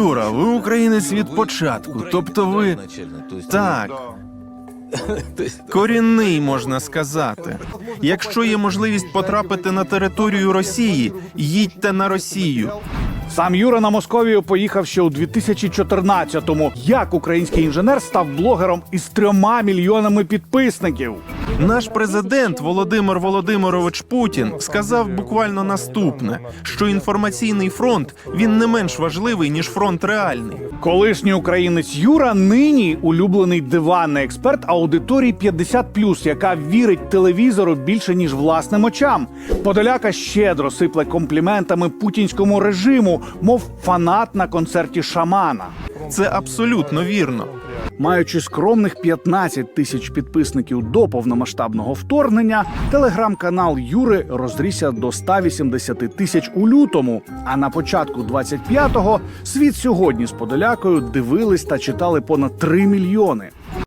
Юра, ви українець від початку. Тобто ви так. Корінний можна сказати. Якщо є можливість потрапити на територію Росії, їдьте на Росію. Сам Юра на Московію поїхав ще у 2014-му. Як український інженер став блогером із трьома мільйонами підписників? Наш президент Володимир Володимирович Путін сказав буквально наступне: що інформаційний фронт він не менш важливий ніж фронт реальний. Колишній українець Юра нині улюблений диванний експерт аудиторії 50+, яка вірить телевізору більше ніж власним очам. Подоляка щедро сипле компліментами путінському режиму, мов фанат на концерті шамана. Це абсолютно вірно. Маючи скромних 15 тисяч підписників до повномасштабного вторгнення, телеграм-канал Юри розрісся до 180 тисяч у лютому. А на початку 25-го світ сьогодні з Подолякою дивились та читали понад 3 мільйони.